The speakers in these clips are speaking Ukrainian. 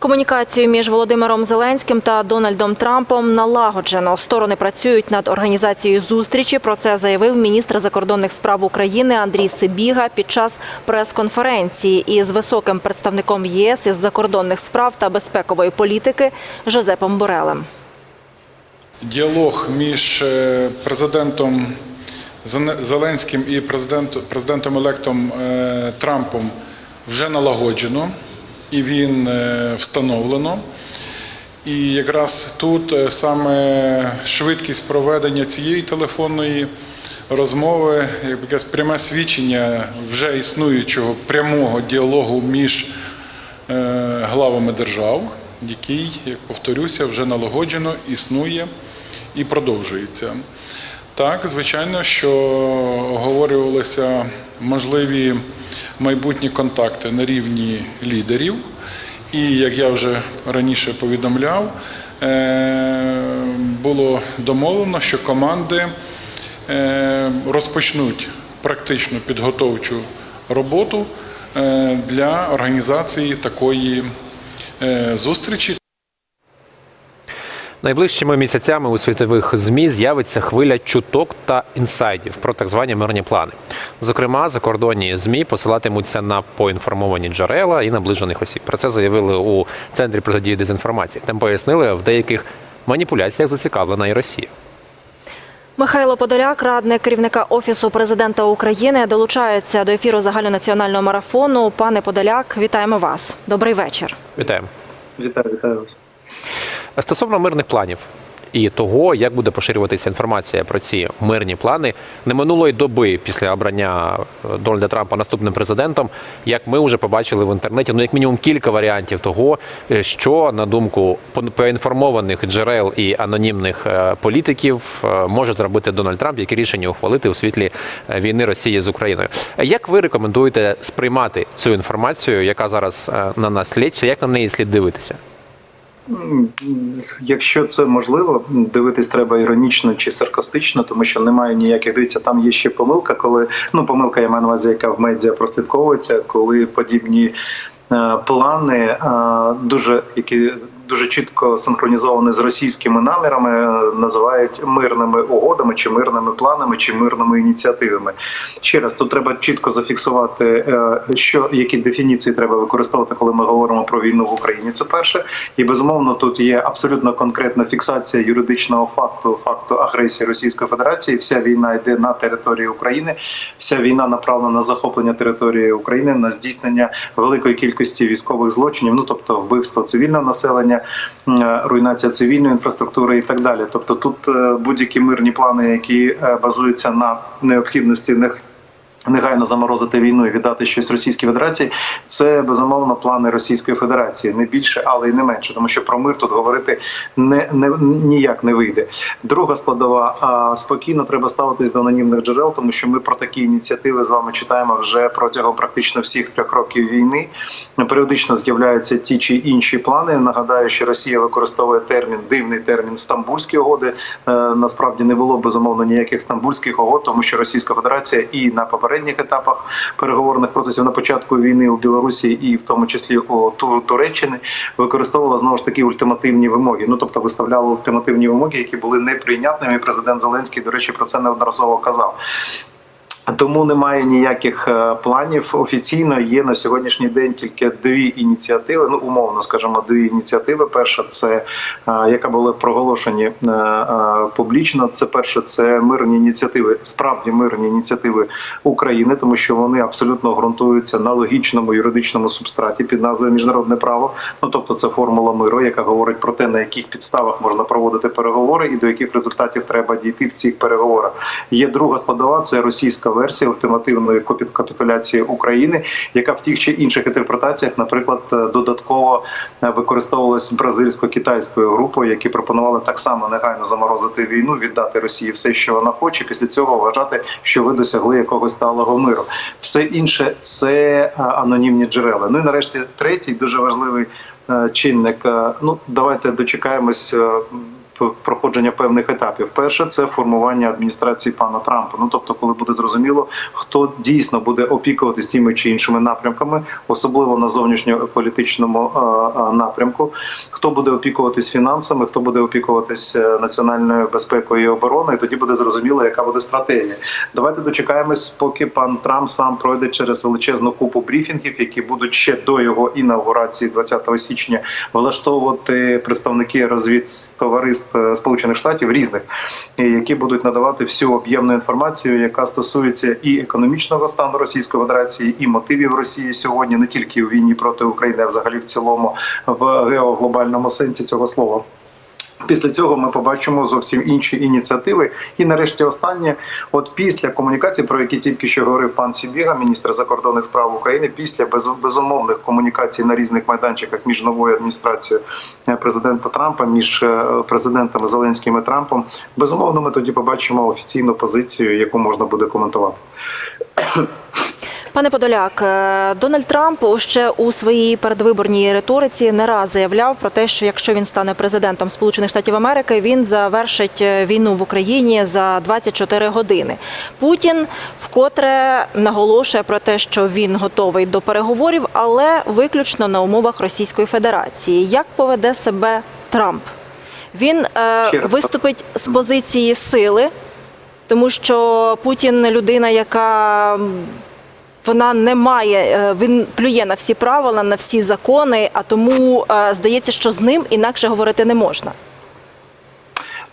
Комунікацію між Володимиром Зеленським та Дональдом Трампом налагоджено. Сторони працюють над організацією зустрічі. Про це заявив міністр закордонних справ України Андрій Сибіга під час прес-конференції із високим представником ЄС із закордонних справ та безпекової політики Жозепом Борелем. Діалог між е, президентом Зеленським і президент- президентом-електом е, Трампом вже налагоджено і він е, встановлено. І якраз тут е, саме швидкість проведення цієї телефонної розмови, як якесь пряме свідчення вже існуючого прямого діалогу між е, главами держав, який, як повторюся, вже налагоджено, існує і продовжується. Так, звичайно, що оговорювалися можливі майбутні контакти на рівні лідерів. І як я вже раніше повідомляв, е, було домовлено, що команди е, розпочнуть практичну підготовчу роботу е, для організації такої зустрічі. Найближчими місяцями у світових змі з'явиться хвиля чуток та інсайдів про так звані мирні плани. Зокрема, закордонні змі посилатимуться на поінформовані джерела і наближених осіб. Про це заявили у центрі протидії дезінформації. Там пояснили в деяких маніпуляціях зацікавлена і Росія. Михайло Подоляк, радник керівника офісу президента України, долучається до ефіру загальнонаціонального марафону. Пане Подоляк, вітаємо вас. Добрий вечір. Вітаємо. Вітаю, вітаю вас. Стосовно мирних планів і того, як буде поширюватися інформація про ці мирні плани, не минулої доби після обрання е, Дональда Трампа наступним президентом, як ми вже побачили в інтернеті, ну як мінімум кілька варіантів того, е, що на думку поінформованих джерел і анонімних е, політиків може зробити Дональд Трамп, які рішення ухвалити у світлі війни Росії з Україною. Як ви рекомендуєте сприймати цю інформацію, яка зараз на нас лється, як на неї слід дивитися? Якщо це можливо, дивитись треба іронічно чи саркастично, тому що немає ніяких дивіться. Там є ще помилка, коли ну помилка я маю на увазі, яка в медіа прослідковується, коли подібні е, плани е, дуже які. Дуже чітко синхронізовані з російськими намірами, е, називають мирними угодами, чи мирними планами, чи мирними ініціативами. Ще раз тут треба чітко зафіксувати, е, що які дефініції треба використовувати, коли ми говоримо про війну в Україні. Це перше, і безумовно тут є абсолютно конкретна фіксація юридичного факту факту агресії Російської Федерації. Вся війна йде на території України. Вся війна направлена на захоплення території України, на здійснення великої кількості військових злочинів, ну тобто вбивство цивільного населення, е, руйнація цивільної інфраструктури і так далі. Тобто, тут е, будь-які мирні плани, які е, базуються на необхідності. Негайно заморозити війну і віддати щось Російській Федерації. Це безумовно плани Російської Федерації, не більше, але й не менше, тому що про мир тут говорити не, не ніяк не вийде. Друга складова а, спокійно треба ставитись до анонімних джерел, тому що ми про такі ініціативи з вами читаємо вже протягом практично всіх трьох років війни. Періодично з'являються ті чи інші плани. Нагадаю, що Росія використовує термін дивний термін Стамбульські угоди. Е, насправді не було безумовно ніяких стамбульських угод, тому що Російська Федерація і на попередніх етапах переговорних процесів на початку війни у Білорусі, і в тому числі у Ту- Туреччини, використовувала знову ж таки ультимативні вимоги. Ну тобто виставляла ультимативні вимоги, які були неприйнятними. Президент Зеленський, до речі, про це неодноразово казав. Тому немає ніяких е, планів. Офіційно є на сьогоднішній день тільки дві ініціативи. Ну умовно скажімо, дві ініціативи. Перша це е, яка були проголошені е, публічно. Це перше, це мирні ініціативи, справді мирні ініціативи України, тому що вони абсолютно ґрунтуються на логічному юридичному субстраті під назвою міжнародне право. Ну тобто, це формула миру, яка говорить про те, на яких підставах можна проводити переговори і до яких результатів треба дійти в цих переговорах. Є друга складова, це російська версія ультимативної капі- капітуляції України, яка в тих чи інших інтерпретаціях, наприклад, е, додатково е, використовувалась бразильсько-китайською групою, які пропонували так само негайно заморозити війну, віддати Росії все, що вона хоче. Після цього вважати, що ви досягли якогось сталого миру. Все інше це е, анонімні джерела. Ну і нарешті третій дуже важливий чинник. Ну давайте дочекаємось. Проходження певних етапів. Перше це формування адміністрації пана Трампа. Ну тобто, коли буде зрозуміло, хто дійсно буде опікуватись тими чи іншими напрямками, особливо на зовнішньополітичному напрямку, хто буде опікуватись фінансами, хто буде опікуватись е, національною безпекою і обороною. Тоді буде зрозуміло, яка буде стратегія. Давайте дочекаємось, поки пан Трамп сам пройде через величезну купу брифінгів, які будуть ще до його інаугурації 20 січня влаштовувати представники розвідтовариств е, Сполучених Штатів різних, які будуть надавати всю об'ємну інформацію, яка стосується і економічного стану Російської Федерації, і мотивів Росії сьогодні, не тільки у війні проти України, а взагалі в цілому в геоглобальному сенсі цього слова. Після цього ми побачимо зовсім інші ініціативи. І нарешті останнє, от після комунікації, про які тільки що говорив пан Сібіга, міністр закордонних справ України, після безумовних комунікацій на різних майданчиках між новою адміністрацією е, президента Трампа, між е, президентами Зеленським і Трампом, безумовно, ми тоді побачимо офіційну позицію, яку можна буде коментувати. Пане Подоляк, е, Дональд Трамп ще у своїй передвиборній риториці не раз заявляв про те, що якщо він стане президентом Сполучених Штатів Америки, він завершить е, війну в Україні за 24 години. Путін вкотре наголошує про те, що він готовий до переговорів, але виключно на умовах Російської Федерації. Як поведе себе Трамп? Він е, виступить з позиції сили, тому що Путін людина, яка вона не має, е, він плює на всі правила, на всі закони, а тому е, здається, що з ним інакше говорити не можна.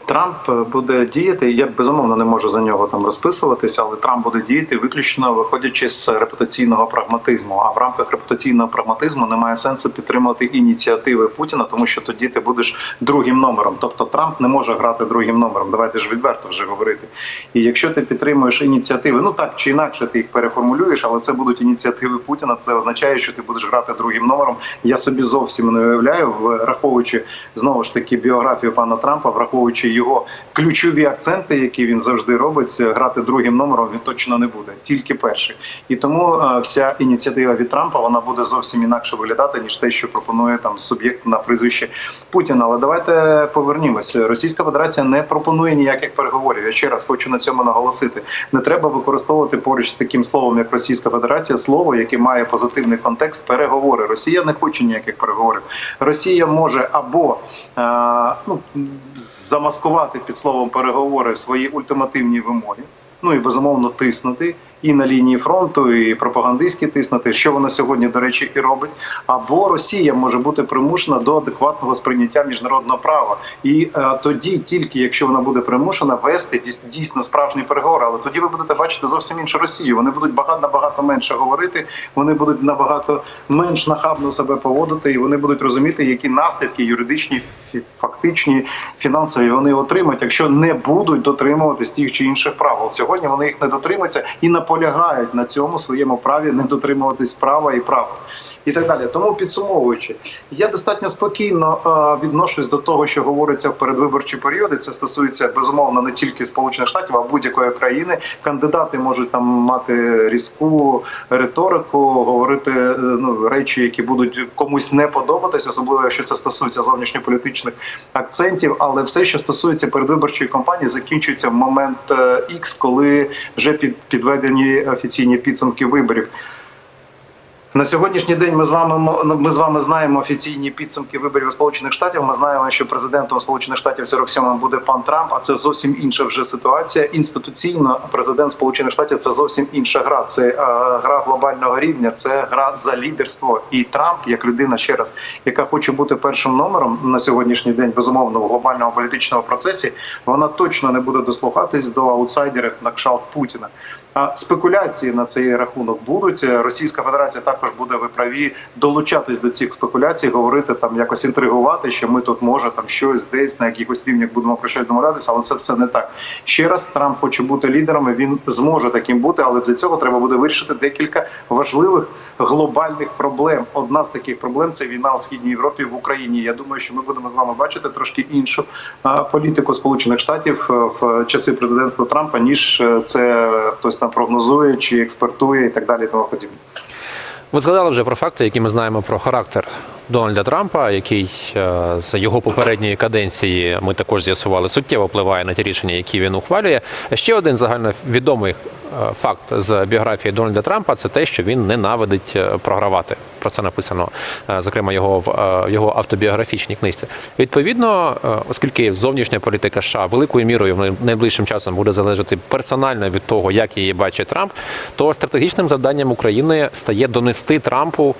Трамп е, буде діяти. Я безумовно не можу за нього там розписуватися, але Трамп буде діяти виключно виходячи з репутаційного прагматизму. А в рамках репутаційного прагматизму немає сенсу підтримувати ініціативи Путіна, тому що тоді ти будеш другим номером. Тобто Трамп не може грати другим номером. Давайте ж відверто вже говорити. І якщо ти підтримуєш ініціативи, ну так чи інакше ти їх переформулюєш, але це будуть ініціативи Путіна. Це означає, що ти будеш грати другим номером. Я собі зовсім не уявляю, враховуючи знову ж таки біографію пана Трампа, враховуючи його ключові акценти, які він завжди робить, грати другим номером він точно не буде, тільки перший. І тому е, вся ініціатива від Трампа вона буде зовсім інакше виглядати ніж те, що пропонує там суб'єкт на прізвище Путіна. Але давайте повернімося. Російська Федерація не пропонує ніяких переговорів. Я ще раз хочу на цьому наголосити. Не треба використовувати поруч з таким словом, як Російська Федерація, слово, яке має позитивний контекст. Переговори. Росія не хоче ніяких переговорів. Росія може або е, ну, замаскувати під словом переговори свої ультимативні вимоги. Ну і безумовно тиснути і на лінії фронту, і пропагандистськи тиснути, що вона сьогодні, до речі, і робить. Або Росія може бути примушена до адекватного сприйняття міжнародного права, і е, тоді, тільки якщо вона буде примушена вести дійс- дійсно справжні переговори, але тоді ви будете бачити зовсім іншу Росію. Вони будуть багато набагато менше говорити, вони будуть набагато менш нахабно себе поводити, і вони будуть розуміти, які наслідки юридичні, фактичні, фінансові вони отримають, якщо не будуть дотримуватись тих чи інших правил. Сьогодні вони їх не дотримуються і наполягають на цьому своєму праві не дотримуватись права і права. І так далі. Тому підсумовуючи, я достатньо спокійно е, відношусь до того, що говориться в передвиборчі періоди. Це стосується безумовно не тільки Сполучених Штатів, а будь-якої країни. Кандидати можуть там мати різку риторику, говорити е, ну речі, які будуть комусь не подобатись, особливо якщо це стосується зовнішньополітичних акцентів. Але все, що стосується передвиборчої кампанії, закінчується в момент X, коли вже під підведені офіційні підсумки виборів. На сьогоднішній день ми з вами ну, ми з вами знаємо офіційні підсумки виборів Сполучених Штатів. Ми знаємо, що президентом Сполучених Штатів 47 буде пан Трамп. А це зовсім інша вже ситуація. Інституційно президент Сполучених Штатів це зовсім інша гра. Це е, гра глобального рівня, це гра за лідерство. І Трамп, як людина, ще раз, яка хоче бути першим номером на сьогоднішній день, безумовно, в глобальному політичному процесі, вона точно не буде дослухатись до аутсайдерів на кшалт Путіна. Спекуляції на цей рахунок будуть. Російська Федерація також буде ви праві долучатись до цих спекуляцій, говорити там якось інтригувати, що ми тут може там щось десь на якихось рівнях будемо про щось домовлятися, але це все не так. Ще раз Трамп хоче бути лідером. Він зможе таким бути, але для цього треба буде вирішити декілька важливих глобальних проблем. Одна з таких проблем це війна у східній Європі в Україні. Я думаю, що ми будемо з вами бачити трошки іншу політику Сполучених Штатів е, в часи президентства Трампа, ніж е, це хтось там прогнозує чи експертує і так далі. і Тому подібне. Ви згадали вже про факти, які ми знаємо про характер Дональда Трампа, який е, з його попередньої каденції ми також з'ясували, суттєво впливає на ті рішення, які він ухвалює. Ще один загальновідомий е, факт з біографії Дональда Трампа це те, що він ненавидить е, програвати. Про це написано, зокрема, його в його автобіографічній книжці. Відповідно, оскільки зовнішня політика США великою мірою найближчим часом буде залежати персонально від того, як її бачить Трамп, то стратегічним завданням України стає донести Трампу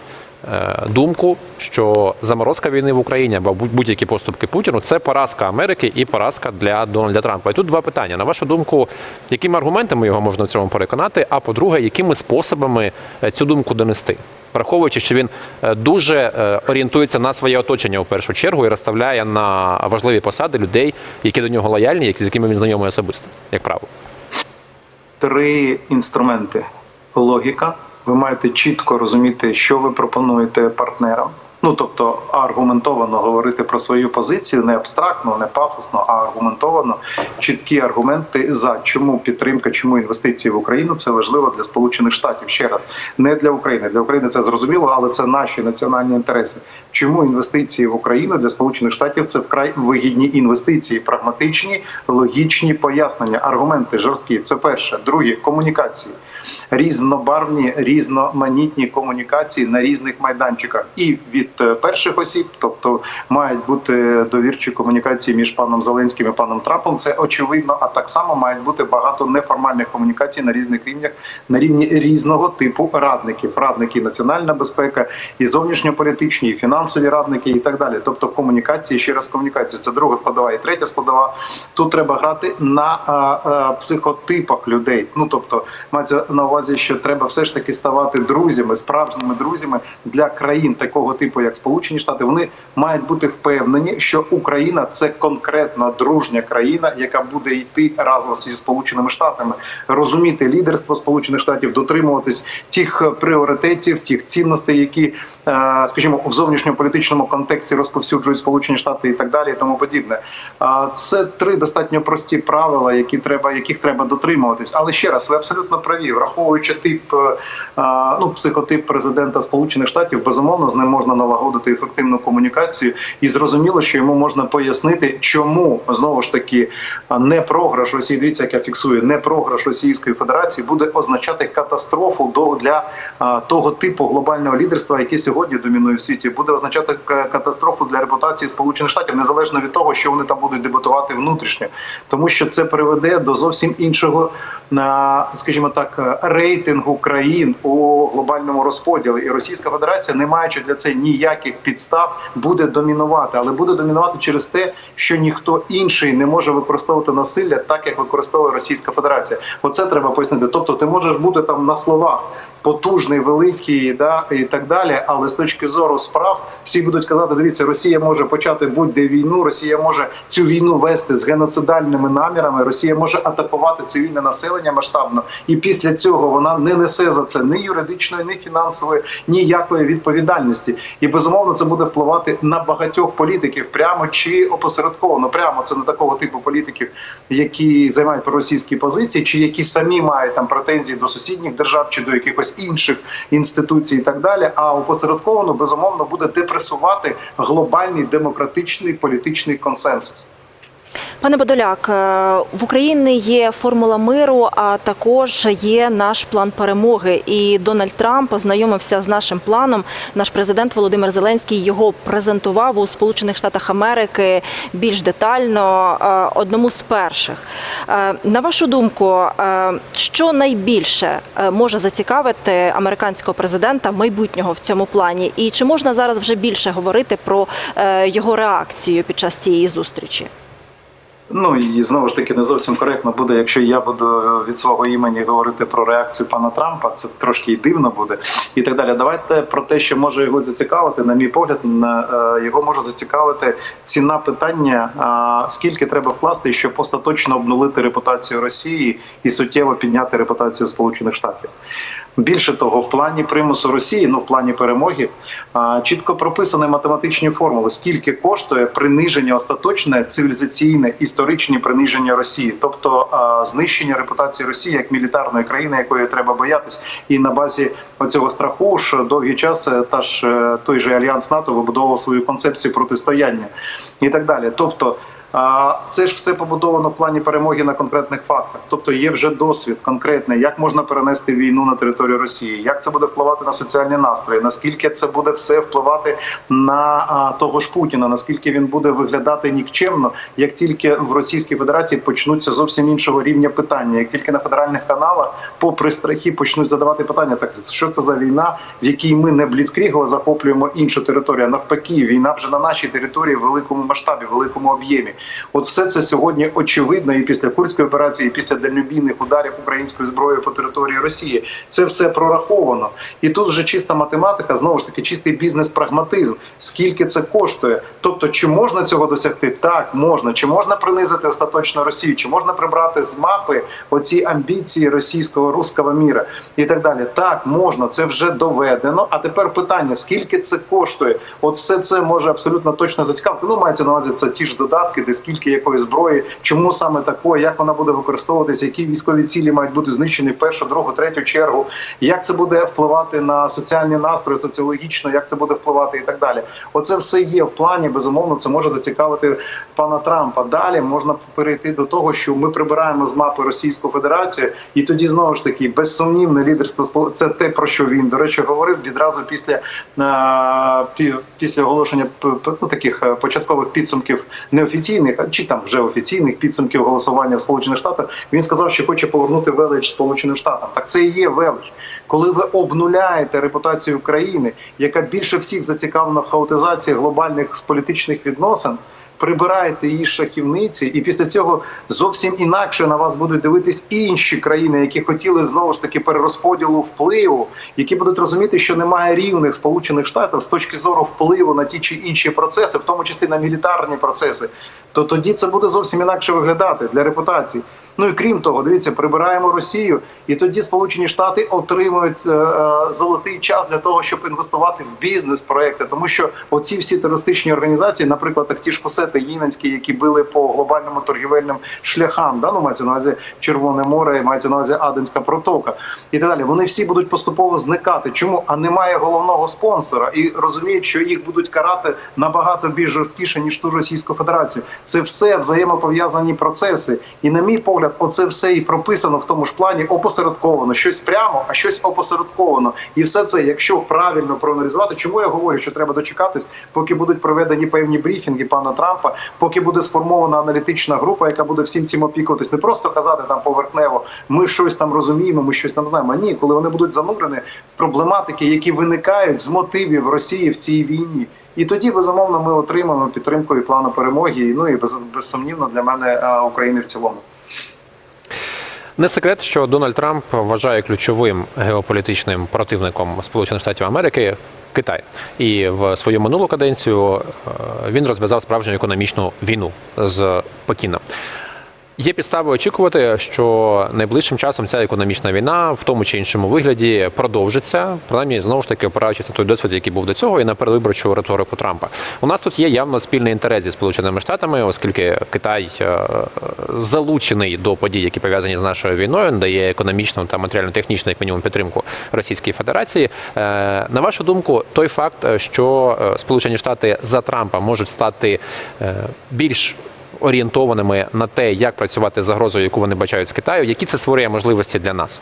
думку, що заморозка війни в Україні або будь- будь-які поступки Путіну це поразка Америки і поразка для Дональда Трампа. І тут два питання. На вашу думку, якими аргументами його можна в цьому переконати? А по-друге, якими способами е, цю думку донести? Враховуючи, що він е, дуже е, орієнтується на своє оточення у першу чергу і розставляє на важливі посади людей, які до нього лояльні, які з якими він знайомий особисто, як правило. три інструменти: логіка. Ви маєте чітко розуміти, що ви пропонуєте партнерам. Ну тобто аргументовано говорити про свою позицію, не абстрактно, не пафосно, а аргументовано. Чіткі аргументи за чому підтримка, чому інвестиції в Україну це важливо для Сполучених Штатів. Ще раз не для України. Для України це зрозуміло, але це наші національні інтереси. Чому інвестиції в Україну для Сполучених Штатів це вкрай вигідні інвестиції, прагматичні, логічні пояснення, аргументи жорсткі. Це перше. Друге комунікації, різнобарвні, різноманітні комунікації на різних майданчиках, і від е, перших осіб, тобто мають бути довірчі комунікації між паном Зеленським і паном Трампом. Це очевидно. А так само мають бути багато неформальних комунікацій на різних рівнях, на рівні різного типу радників. Радники національна безпека, і зовнішньополітичні, і фінансові радники, і так далі. Тобто комунікації, ще раз комунікації. Це друга складова. І третя складова. Тут треба грати на а, а, психотипах людей. Ну тобто, мається на увазі, що треба все ж таки ставати друзями, справжніми друзями для країн такого типу, як Сполучені Штати. Вони мають бути впевнені, що Україна це конкретна дружня країна, яка буде йти разом зі Сполученими Штатами, розуміти лідерство Сполучених Штатів, дотримуватись тих е, пріоритетів, тих цінностей, які, е, скажімо, в зовнішньополітичному контексті розповсюджують Сполучені Штати і так далі, і тому подібне. Це три достатньо прості правила, які треба, яких треба дотримуватись. Але ще раз, ви абсолютно праві, враховуючи тип е, ну, психотип президента Сполучених Штатів, безумовно, з ним можна налагодити ефективну комунікацію, і зрозуміло, що йому можна пояснити, чому знову ж таки не програш Росії. Дивіться, як я фіксую, не програш Російської Федерації буде означати катастрофу до для того типу глобального лідерства, яке сьогодні домінує в світі, буде означати катастрофу для репутації Сполучених Штатів, незалежно від того, що вони там будуть дебатувати внутрішньо, тому що це приведе до зовсім іншого, скажімо так, рейтингу країн у глобальному розподілі. І Російська Федерація, не маючи для це ніяких підстав, буде домінувати, але буде домінувати через те, що ніхто інший не може використовувати насилля так, як використовує Російська Федерація. Оце треба пояснити. Тобто, ти можеш бути там на словах. Потужний, великий, да і так далі. Але з точки зору справ всі будуть казати: дивіться, Росія може почати будь-де війну. Росія може цю війну вести з геноцидальними намірами. Росія може атакувати цивільне населення масштабно, і після цього вона не несе за це ні юридичної, ні фінансової, ніякої відповідальності. І безумовно це буде впливати на багатьох політиків, прямо чи опосередковано. Прямо це не такого типу політиків, які займають проросійські позиції, чи які самі мають там претензії до сусідніх держав чи до якихось інших інституцій, і так далі. А опосередковано безумовно буде депресувати глобальний демократичний політичний консенсус. Пане Подоляк, е, в Україні є формула миру, а також є наш план перемоги. І Дональд Трамп ознайомився з нашим планом. Наш президент Володимир Зеленський його презентував у Сполучених Штатах Америки більш детально е, одному з перших. Е, На вашу думку, що найбільше може зацікавити американського президента майбутнього в цьому плані? І чи можна зараз вже більше говорити про його реакцію під час цієї зустрічі? Ну і знову ж таки не зовсім коректно буде, якщо я буду від свого імені говорити про реакцію пана Трампа. Це трошки і дивно буде, і так далі. Давайте про те, що може його зацікавити. На мій погляд, на е, його може зацікавити ціна питання, скільки треба вкласти, щоб остаточно обнулити репутацію Росії і суттєво підняти репутацію Сполучених Штатів. Більше того, в плані примусу Росії, ну в плані перемоги, чітко прописані математичні формули, скільки коштує приниження остаточне, цивілізаційне, історичне приниження Росії, тобто знищення репутації Росії як мілітарної країни, якої треба боятись, і на базі оцього страху ж довгий час е, та ж е, той же альянс НАТО вибудовував свою концепцію протистояння і так далі. Тобто. Це ж все побудовано в плані перемоги на конкретних фактах. Тобто є вже досвід конкретний, як можна перенести війну на територію Росії, як це буде впливати на соціальні настрої, наскільки це буде все впливати на того ж Путіна, наскільки він буде виглядати нікчемно, як тільки в Російській Федерації почнуться зовсім іншого рівня питання, як тільки на федеральних каналах, попри страхи, почнуть задавати питання, так що це за війна, в якій ми не бліцкрігово захоплюємо іншу територію. а Навпаки, війна вже на нашій території в великому масштабі, в великому об'ємі. От все це сьогодні очевидно і після курської операції, і після дальнобійних ударів української зброї по території Росії. Це все прораховано. І тут вже чиста математика, знову ж таки, чистий бізнес-прагматизм. Скільки це коштує? Тобто, чи можна цього досягти? Так, можна. Чи можна принизити остаточно Росію? Чи можна прибрати з мапи оці амбіції російського руського міра і так далі? Так, можна, це вже доведено. А тепер питання: скільки це коштує? От все це може абсолютно точно зацікавити. Ну, мається на увазі це ті ж додатки, де скільки якої зброї, чому саме такої, як вона буде використовуватися, які військові цілі мають бути знищені в першу, другу, третю чергу, як це буде впливати на соціальні настрої, соціологічно, як це буде впливати і так далі. Оце все є в плані. Безумовно, це може зацікавити пана Трампа. Далі можна перейти до того, що ми прибираємо з мапи Російську Федерацію, і тоді знову ж таки безсумнівне лідерство це те про що він до речі говорив відразу після е, після оголошення ну, таких е, початкових підсумків неофіційних, а чи там вже офіційних підсумків голосування в Сполучених Штатах. Він сказав, що хоче повернути велич Сполученим Штатам. Так це і є велич. Коли ви обнуляєте репутацію країни, яка більше всіх зацікавлена в хаотизації глобальних політичних відносин. Прибираєте її з шахівниці, і після цього зовсім інакше на вас будуть дивитись інші країни, які хотіли знову ж таки перерозподілу впливу, які будуть розуміти, що немає рівних сполучених штатів з точки зору впливу на ті чи інші процеси, в тому числі на мілітарні процеси. То тоді це буде зовсім інакше виглядати для репутації. Ну і крім того, дивіться, прибираємо Росію, і тоді Сполучені Штати отримують е, е, золотий час для того, щоб інвестувати в бізнес-проекти, тому що оці всі терористичні організації, наприклад, так ті ж Косети Єменські, які били по глобальному торгівельним шляхам, да, ну мається на увазі Червоне море, мається на увазі Аденська протока і так далі. Вони всі будуть поступово зникати. Чому? А немає головного спонсора і розуміють, що їх будуть карати набагато більш жорсткіше ніж ту Російську Федерацію. Це все взаємопов'язані процеси. І на мій погляд, оце все і прописано в тому ж плані опосередковано, щось прямо, а щось опосередковано. І все це, якщо правильно проаналізувати, чому я говорю, що треба дочекатись, поки будуть проведені певні брифінги пана Трампа, поки буде сформована аналітична група, яка буде всім цим опікуватись, не просто казати там поверхнево, ми щось там розуміємо, ми щось там знаємо. Ні, коли вони будуть занурені в проблематики, які виникають з мотивів Росії в цій війні. І тоді безумовно ми отримаємо підтримку і плану перемоги. Ну і без, безсумнівно для мене України в цілому. Не секрет, що Дональд Трамп вважає ключовим геополітичним противником Сполучених Штатів Америки Китай. І в свою минулу каденцію е, він розв'язав справжню економічну війну з Пекіном. Є підстави очікувати, що найближчим часом ця економічна війна в тому чи іншому вигляді продовжиться, принаймні знову ж таки опираючись на той досвід, який був до цього, і на передвиборчу риторику Трампа. У нас тут є явно спільний інтерес зі Сполученими Штатами, оскільки Китай е, залучений до подій, які пов'язані з нашою війною, надає економічну та матеріально-технічну, як мінімум, підтримку Російській Федерації. Е, На вашу думку, той факт, що е, Сполучені Штати за Трампа можуть стати більш орієнтованими на те, як працювати з загрозою, яку вони бачають з Китаю, які це створює можливості для нас?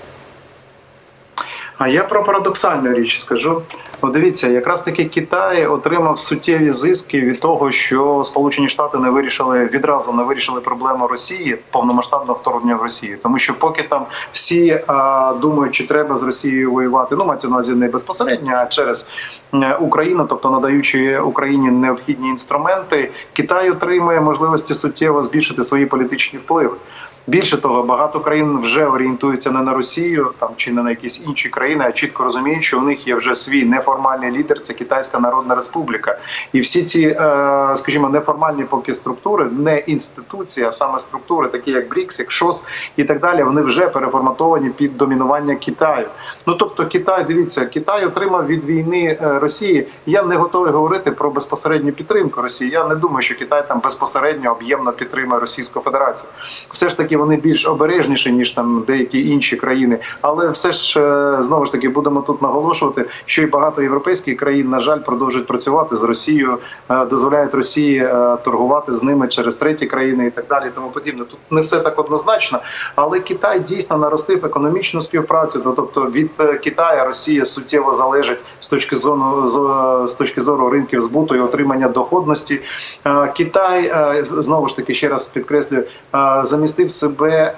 А я про парадоксальну річ скажу. От дивіться, якраз таки Китай отримав суттєві зиски від того, що Сполучені Штати не вирішили відразу не вирішили проблему Росії повномасштабного вторгнення в Росію, тому що поки там всі а, думають, чи треба з Росією воювати, ну мається на увазі не безпосередньо, а через е, Україну, тобто надаючи Україні необхідні інструменти, Китай отримує можливості суттєво збільшити свої політичні впливи. Більше того, багато країн вже орієнтуються не на Росію там чи не на якісь інші країни, а чітко розуміють, що у них є вже свій неформальний лідер. Це Китайська Народна Республіка, і всі ці, е, скажімо, неформальні поки структури, не інституції, а саме структури, такі як БРІКС, як ШОС і так далі, вони вже переформатовані під домінування Китаю. Ну тобто, Китай, дивіться, Китай отримав від війни е, Росії. Я не готовий говорити про безпосередню підтримку Росії. Я не думаю, що Китай там безпосередньо об'ємно підтримує Російську Федерацію. Все ж таки вони більш обережніші ніж там деякі інші країни. Але все ж е, знову ж таки будемо тут наголошувати, що і багато європейських країн, на жаль, продовжують працювати з Росією, е, дозволяють Росії е, торгувати з ними через треті країни і так далі. Тому подібне. Тут не все так однозначно, але Китай дійсно наростив економічну співпрацю. Ну, Тобто від Китаю Росія суттєво залежить з точки зору з- точки зору ринків збуту і отримання доходності. Китай знову ж таки ще раз підкреслюю, замістив себе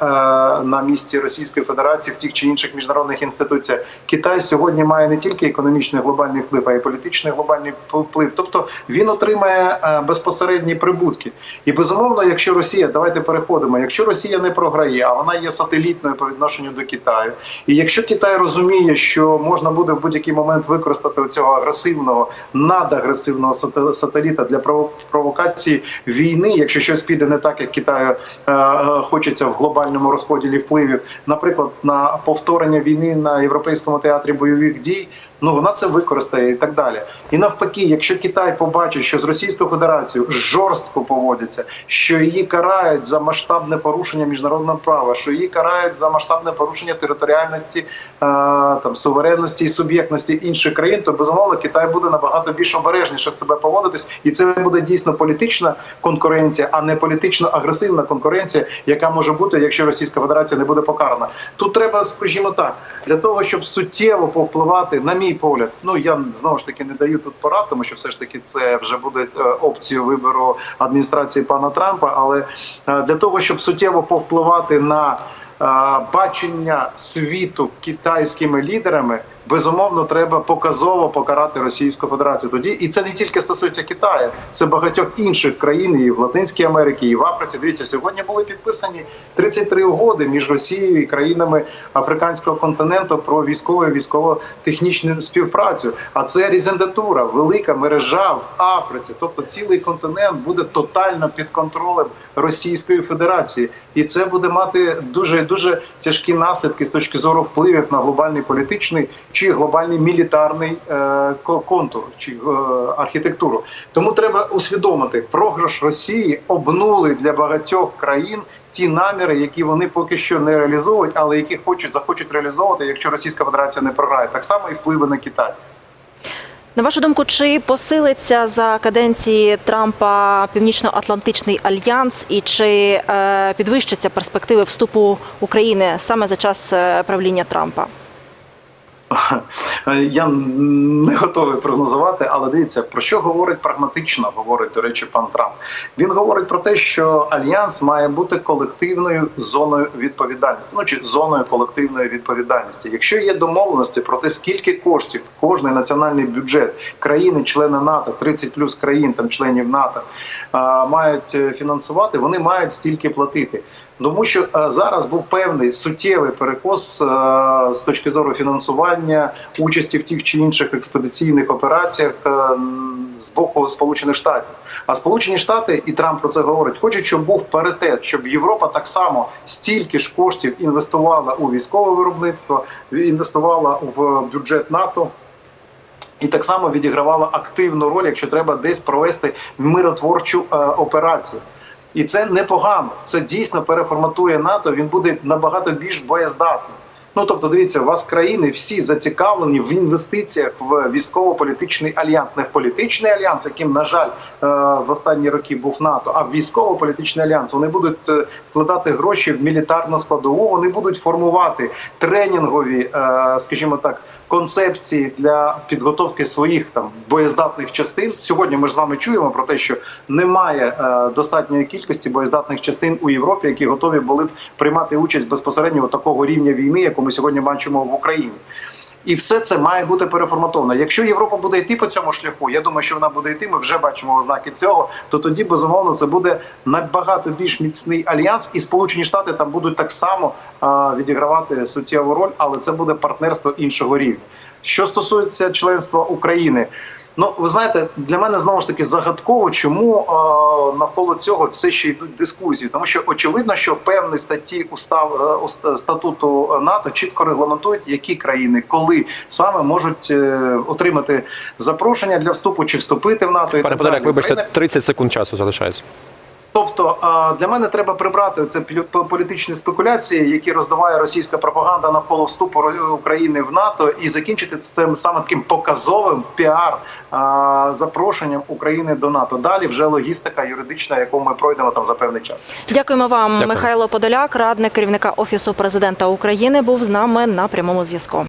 на місці Російської Федерації в тих чи інших міжнародних інституціях. Китай сьогодні має не тільки економічний глобальний вплив, а й політичний глобальний вплив. Тобто він отримає е, безпосередні прибутки. І безумовно, якщо Росія, давайте переходимо. Якщо Росія не програє, а вона є сателітною по відношенню до Китаю, і якщо Китай розуміє, що можна буде в будь-який момент використати цього агресивного, надагресивного сате- сателіта для прово- провокації війни, якщо щось піде не так, як Китаю е, е, хочеться в глобальному розподілі впливів, наприклад, на повторення війни на європейському театрі бойових дій. Ну вона це використає і так далі. І навпаки, якщо Китай побачить, що з Російською Федерацією жорстко поводяться, що її карають за масштабне порушення міжнародного права, що її карають за масштабне порушення територіальності, е, там суверенності і суб'єктності інших країн, то безумовно Китай буде набагато більш обережніше себе поводитись, і це буде дійсно політична конкуренція, а не політично агресивна конкуренція, яка може бути, якщо Російська Федерація не буде покарана. Тут треба, скажімо так, для того, щоб суттєво повпливати, на мій погляд, ну я знову ж таки не даю тут порад, тому що все ж таки це вже буде е, опцією вибору адміністрації пана Трампа. Але е, для того, щоб суттєво повпливати на е, бачення світу китайськими лідерами. Безумовно, треба показово покарати Російську Федерацію. Тоді і це не тільки стосується Китаю, це багатьох інших країн і в Латинській Америці, і в Африці. Дивіться, сьогодні були підписані 33 угоди між Росією і країнами африканського континенту про військову і військово-технічну співпрацю. А це резендатура, велика мережа в Африці. Тобто цілий континент буде тотально під контролем Російської Федерації, і це буде мати дуже дуже тяжкі наслідки з точки зору впливів на глобальний політичний чи глобальний мілітарний е, контур чи е, архітектуру. Тому треба усвідомити, програш Росії обнули для багатьох країн ті наміри, які вони поки що не реалізовують, але які хочуть захочуть реалізовувати, якщо Російська Федерація не програє. Так само і впливи на Китай. На вашу думку, чи посилиться за каденції Трампа Північно-Атлантичний альянс і чи е, підвищаться перспективи вступу України саме за час правління Трампа? Я не готовий прогнозувати, але дивіться, про що говорить прагматично, говорить, до речі, пан Трамп. Він говорить про те, що альянс має бути колективною зоною відповідальності, ну чи зоною колективної відповідальності. Якщо є домовленості про те, скільки коштів кожний національний бюджет країни-члени НАТО, 30 плюс країн, там членів НАТО, мають е, фінансувати, вони мають стільки платити. Тому що е, зараз був певний суттєвий перекос е, з точки зору фінансування участі в тих чи інших експедиційних операціях е, з боку Сполучених Штатів. А Сполучені Штати і Трамп про це говорить, хочуть, щоб був паритет, щоб Європа так само стільки ж коштів інвестувала у військове виробництво, інвестувала в бюджет НАТО. І так само відігравала активну роль, якщо треба десь провести миротворчу е, операцію. І це непогано. Це дійсно переформатує НАТО. Він буде набагато більш боєздатним. Ну тобто, дивіться, у вас країни всі зацікавлені в інвестиціях в військово-політичний альянс, не в політичний альянс, яким на жаль е, в останні роки був НАТО, а в військово-політичний альянс. Вони будуть е, вкладати гроші в мілітарну складову. Вони будуть формувати тренінгові, е, скажімо так, концепції для підготовки своїх там боєздатних частин. Сьогодні ми ж з вами чуємо про те, що немає е, достатньої кількості боєздатних частин у Європі, які готові були б приймати участь безпосередньо такого рівня війни, яку ми сьогодні бачимо в Україні. І все це має бути переформатовано. Якщо Європа буде йти по цьому шляху, я думаю, що вона буде йти. Ми вже бачимо ознаки цього. То тоді безумовно це буде набагато більш міцний альянс, і Сполучені Штати там будуть так само відігравати суттєву роль, але це буде партнерство іншого рівня. Що стосується членства України. Ну, ви знаєте, для мене знову ж таки загадково, чому е, навколо цього все ще йдуть дискусії, тому що очевидно, що певні статті устав е, статуту НАТО чітко регламентують, які країни коли саме можуть е, отримати запрошення для вступу чи вступити в НАТО. Пане Подоляк, вибачте, 30 секунд часу залишається. Тобто для мене треба прибрати це політичні спекуляції, які роздаває російська пропаганда навколо вступу Ро- України в НАТО, і закінчити це саме таким показовим піар запрошенням України до НАТО. Далі вже логістика юридична, яку ми пройдемо там за певний час. Дякуємо вам, Дякую. Михайло Подоляк, радник керівника офісу президента України, був з нами на прямому зв'язку.